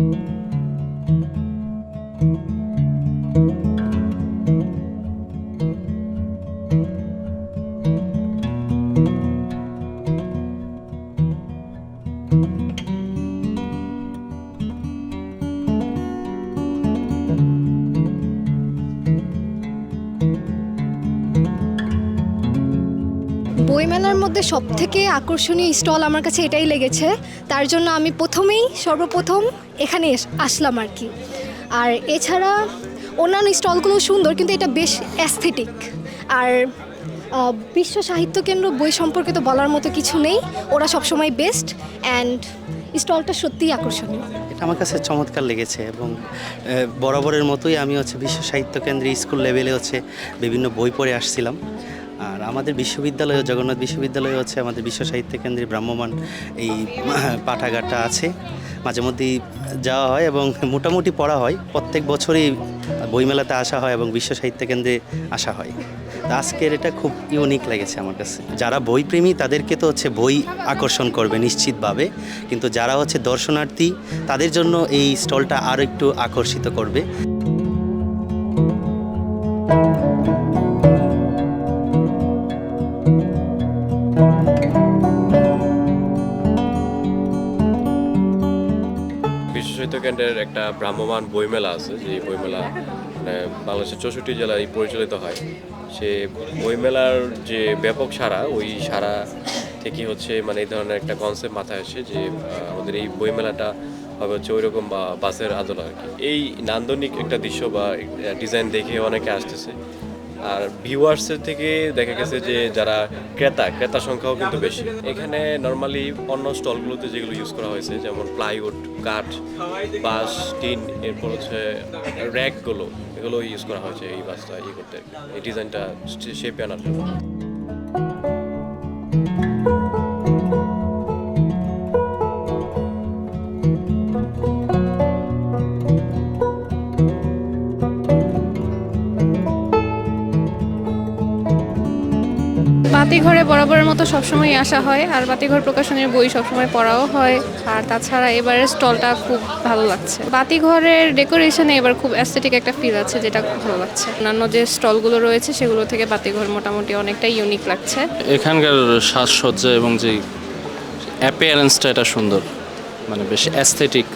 thank you বইমেলার মধ্যে সব থেকে আকর্ষণীয় স্টল আমার কাছে এটাই লেগেছে। তার জন্য আমি প্রথমেই, সর্বপ্রথম এখানে আসলাম আর কি। আর এছাড়া অন্যান্য স্টলগুলো সুন্দর, কিন্তু এটা বেশ অ্যাস্থেটিক আর বিশ্ব সাহিত্য কেন্দ্র বই সম্পর্কে তো বলার মতো কিছু নেই। ওরা সবসময় বেস্ট অ্যান্ড স্টলটা সত্যিই আকর্ষণীয়। এটা আমার কাছে চমৎকার লেগেছে এবং বরাবরের মতোই আমি হচ্ছে বিশ্ব সাহিত্য কেন্দ্রে, স্কুল লেভেলে হচ্ছে বিভিন্ন বই পড়ে আসছিলাম। আমাদের বিশ্ববিদ্যালয়ে, জগন্নাথ বিশ্ববিদ্যালয় হচ্ছে আমাদের বিশ্ব সাহিত্য কেন্দ্রে ভ্রাম্যমান এই পাঠাগারটা আছে। মাঝে মধ্যেই যাওয়া হয় এবং মোটামুটি পড়া হয়। প্রত্যেক বছরই বইমেলাতে আসা হয় এবং বিশ্ব সাহিত্য কেন্দ্রে আসা হয়। আজকের এটা খুব ইউনিক লেগেছে আমার কাছে। যারা বইপ্রেমী, তাদেরকে তো হচ্ছে বই আকর্ষণ করবে নিশ্চিতভাবে। কিন্তু যারা হচ্ছে দর্শনার্থী, তাদের জন্য এই স্টলটা আরও একটু আকর্ষিত করবে। সাহিত্য কেন্দ্রের একটা ভ্রাম্যমান বইমেলা আছে, যে বইমেলা মানে বাংলাদেশের চৌষট্টি জেলায় পরিচালিত হয়। সে বইমেলার যে ব্যাপক সারা ওই সারা থেকে হচ্ছে মানে এই ধরনের একটা কনসেপ্ট মাথায় আসে যে আমাদের এই বইমেলাটা হবে হচ্ছে ওই রকম বাসের আদল আর কি। এই নান্দনিক একটা দৃশ্য বা ডিজাইন দেখে অনেকে আসতেছে। আর ভিউয়ার্সের থেকে দেখা গেছে যে যারা ক্রেতা ক্রেতা সংখ্যাও কিন্তু বেশি এখানে নর্মালি অন্য স্টলগুলোতে যেগুলো ইউজ করা হয়েছে, যেমন প্লাইউড কাঠ বাস টিন, এরপর হচ্ছে র্যাকগুলো এগুলো ইউজ করা হয়েছে এই বাসটা ইয়ে করতে। এই ডিজাইনটা শেপে আনার জন্য বাতিঘরে বরাবরের মতো সবসময় আসা হয়, আর বাতিঘর প্রকাশনের বই সবসময় পড়াও হয়, আর তাছাড়া এবারের স্টলটা খুব ভালো লাগছে। বাতিঘরের ডেকোরেশনে এবার খুব অ্যাস্থেটিক একটা ফিল আছে, যেটা খুব ভালো লাগছে। অন্যান্য যে স্টলগুলো রয়েছে, সেগুলো থেকে বাতিঘর মোটামুটি অনেকটা ইউনিক লাগছে। এখানকার সাজসজ্জা এবং যে অ্যাপিয়ারেন্সটা এটা সুন্দর। মানে বেশ অ্যাস্থেটিক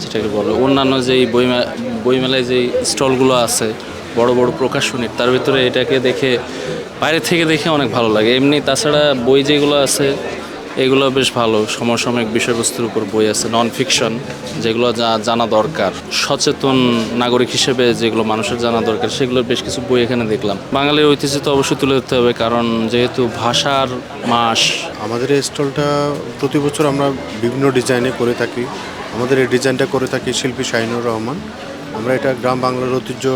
যেটাকে বলো। অন্যান্য যেই বইমে, বইমেলায় যেই স্টলগুলো আছে, বড় বড় প্রকাশনীর, তার ভিতরে এটাকে দেখে বাইরে থেকে দেখে অনেক ভালো লাগে। এমনি তাছাড়া বই যেগুলো আছে, এগুলো বেশ ভালো। সমসাময়িক বিষয়বস্তুর উপর বই আছে নন ফিকশন যেগুলো জা- জানা দরকার। সচেতন নাগরিক হিসেবে যেগুলো মানুষের জানা দরকার, সেগুলোর বেশ কিছু বই এখানে দেখলাম। বাঙালির ঐতিহ্য তো অবশ্যই তুলে ধরতে হবে, কারণ যেহেতু ভাষার মাস। আমাদের এই স্টলটা প্রতি বছর আমরা বিভিন্ন ডিজাইনে করে থাকি। আমাদের এই ডিজাইনটা করে থাকি শিল্পী শাহিনুর রহমান। আমরা এটা গ্রাম বাংলার ঐতিহ্য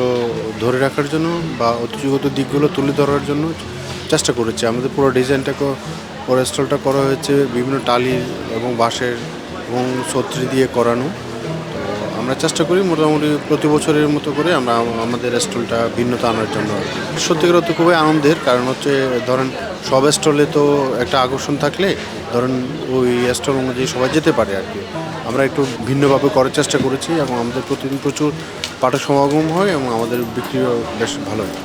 ধরে রাখার জন্য বা ঐতিহ্যগত দিকগুলো তুলে ধরার জন্য চেষ্টা করেছি। আমাদের পুরো ডিজাইনটা পুরো স্টলটা করা হয়েছে বিভিন্ন টালির এবং বাঁশের এবং ছত্রি দিয়ে করানো। তো আমরা চেষ্টা করি মোটামুটি প্রতি বছরের মতো করে আমরা আমাদের স্টলটা ভিন্নতা আনার জন্য। সত্যিকার অর্থে খুবই আনন্দের কারণ হচ্ছে, ধরেন সব স্টলে তো একটা আকর্ষণ থাকলে, ধরেন ওই স্টল অনুযায়ী সবাই যেতে পারে আর কি। আমরা একটু ভিন্নভাবে করার চেষ্টা করেছি এবং আমাদের প্রতিদিন প্রচুর পাঠক সমাগম হয় এবং আমাদের বিক্রিও বেশ ভালো হয়।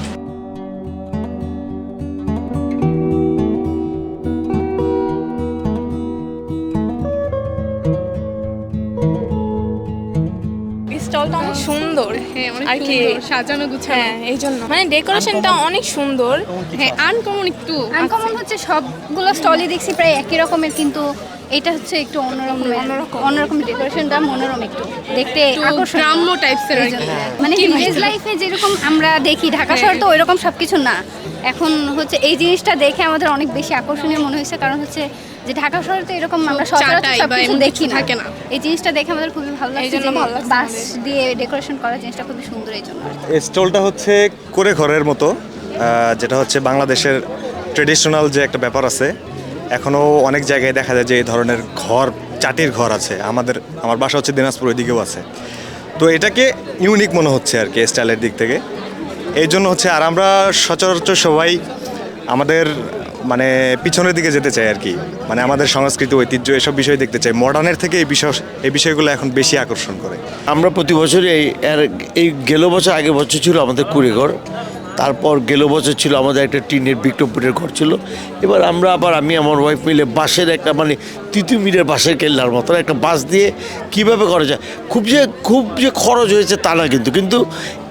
স্টলটা অনেক সুন্দর। হ্যাঁ অনেক আর কি সাজানো গুছানো। হ্যাঁ এই জন্য। মানে ডেকোরেশনটা অনেক সুন্দর। হ্যাঁ আনকমন একটু। আনকমন হচ্ছে সবগুলো স্টলই দেখছি প্রায় একই রকমের কিন্তু এটা হচ্ছে একটু অন্যরকম অন্যরকম। অন্যরকম ডেকোরেশনটা মনোরম একটু। দেখতে আকর্ষণ গ্রাম্য টাইপসের মানে ভিলেজ লাইফে যেরকম আমরা দেখি ঢাকা শহর তো ওইরকম সব কিছু না। এখন হচ্ছে এই জিনিসটা দেখে আমাদের অনেক বেশি আকর্ষণীয় মনে হয়েছে কারণ হচ্ছে যে ঢাকা শহরে তো এরকম আমরা সচরাচর চাটাই সব কিছু দেখি না। থাকে না। এই জিনিসটা দেখে আমাদের খুবই ভালো লাগছে যে বাস দিয়ে ডেকোরেশন করা জিনিসটা খুবই সুন্দর এই জন্য। এই স্টলটা হচ্ছে করে ঘরের মতো যেটা হচ্ছে বাংলাদেশের ট্রেডিশনাল যে একটা ব্যাপার আছে এখনও অনেক জায়গায় দেখা যায় যে এই ধরনের ঘর, চাটির ঘর আছে। আমাদের, আমার বাসা হচ্ছে দিনাজপুর, ওইদিকেও আছে। তো এটাকে ইউনিক মনে হচ্ছে আর কি স্টাইলের দিক থেকে। এই জন্য হচ্ছে, আর আমরা সচরাচর সবাই আমাদের মানে পিছনের দিকে যেতে চাই আর কি। মানে আমাদের সংস্কৃতি, ঐতিহ্য, এসব বিষয় দেখতে চাই। মডার্নের থেকে এই বিষয়, এই বিষয়গুলো এখন বেশি আকর্ষণ করে। আমরা প্রতি বছরই এই এই গেল বছর আগে বছর ছিল আমাদের কুড়িঘর। তারপর গেল বছর ছিল আমাদের একটা টিনের বিক্রমপুরের ঘর ছিল। এবার আমরা আবার আমি আমার ওয়াইফ মিলে বাঁশের একটা মানে তৃতীয় মিলের বাঁশের কেল্লার মতো একটা বাঁশ দিয়ে কীভাবে করা যায়? খুব যে খুব যে খরচ হয়েছে তা না কিন্তু কিন্তু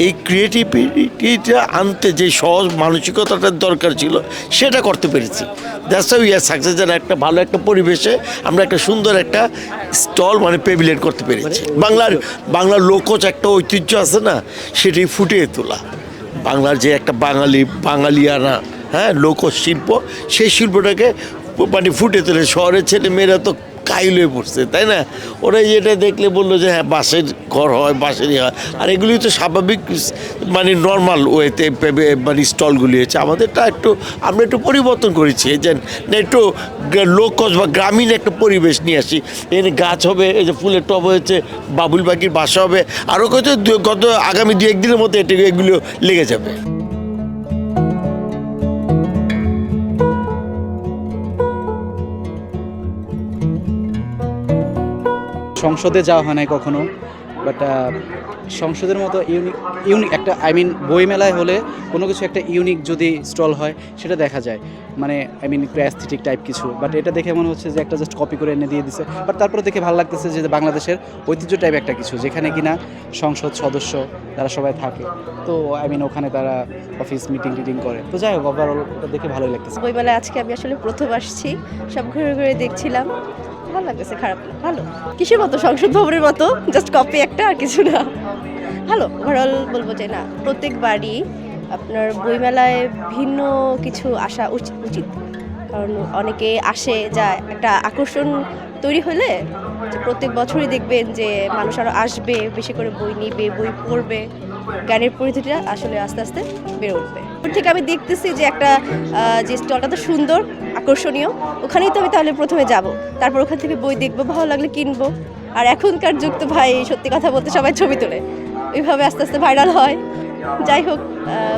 এই ক্রিয়েটিভিটিটা আনতে যে সহজ মানসিকতাটার দরকার ছিল সেটা করতে পেরেছি। দ্যাটস উই আর সাকসেস যেন একটা ভালো একটা পরিবেশে আমরা একটা সুন্দর একটা স্টল মানে পেভিলিয়ন করতে পেরেছি। বাংলার বাংলার লোকজ একটা ঐতিহ্য আছে না সেটাই ফুটিয়ে তোলা। বাংলার যে একটা বাঙালি, বাঙালিয়ানা হ্যাঁ লোক শিল্প সেই শিল্পটাকে মানে ফুটে তোলে। শহরের ছেলে মেয়েরা তো কাইল হয়ে পড়ছে, তাই না? ওরা এটা দেখলে বলল যে হ্যাঁ বাসের ঘর হয় বাসেরই হয়। আর এগুলি তো স্বাভাবিক মানে নর্মাল ওয়েতে মানে স্টলগুলি হয়েছে। আমাদেরটা একটু, আমরা একটু পরিবর্তন করেছি। যে একটু লোকজ বা গ্রামীণ একটা পরিবেশ নিয়ে আসি। এখানে গাছ হবে, এই যে ফুলের টব হয়েছে, বাবুল পাখির বাসা হবে। আরও কত, গত আগামী দু একদিনের মধ্যে এটা এগুলো লেগে যাবে। সংসদে যাওয়া হয় নাই কখনো বাট সংসদের মতো ইউনিক ইউনিক একটা আই মিন বইমেলায় হলে কোনো কিছু একটা ইউনিক যদি স্টল হয়, সেটা দেখা যায়। মানে আই মিন অ্যাস্থেটিক টাইপ কিছু বাট এটা দেখে মনে হচ্ছে যে একটা জাস্ট কপি করে এনে দিয়ে দিছে। বাট তারপরে দেখে ভালো লাগতেছে যে বাংলাদেশের ঐতিহ্য টাইপ একটা কিছু, যেখানে কিনা সংসদ সদস্য তারা সবাই থাকে। তো আই মিন ওখানে তারা অফিস মিটিং টিটিং করে। তো যাই হোক ওভারঅল দেখে ভালোই লাগতেছে। বইমেলায় আজকে আমি আসলে প্রথম আসছি। সব ঘুরে ঘুরে দেখছিলাম। ভালো লাগতেছে, খারাপ না, ভালো। কিসের মতো? সংসদ ভবনের মতো? জাস্ট কপি একটা আর কিছু না। ভালো। ওভারঅল বলব যে না প্রত্যেক বাড়ি আপনার বইমেলায় ভিন্ন কিছু আসা উচিত। কারণ অনেকে আসে যা একটা আকর্ষণ তৈরি হলে প্রত্যেক বছরই দেখবেন যে মানুষ আরও আসবে, বেশি করে বই নিবে, বই পড়বে। জ্ঞানের পরিধিটা আসলে আস্তে আস্তে বেড়ে উঠবে। থেকে আমি দেখতেছি যে একটা যে স্টলটা তো সুন্দর, আকর্ষণীয়, ওখানেই তো আমি তাহলে প্রথমে যাব। তারপর ওখান থেকে বই দেখব, ভালো লাগলে কিনবো। আর এখনকার যুগ তো ভাই, সত্যি কথা বলতে সবাই ছবি তোলে। ওইভাবে আস্তে আস্তে ভাইরাল হয়। যাই হোক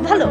ভালো।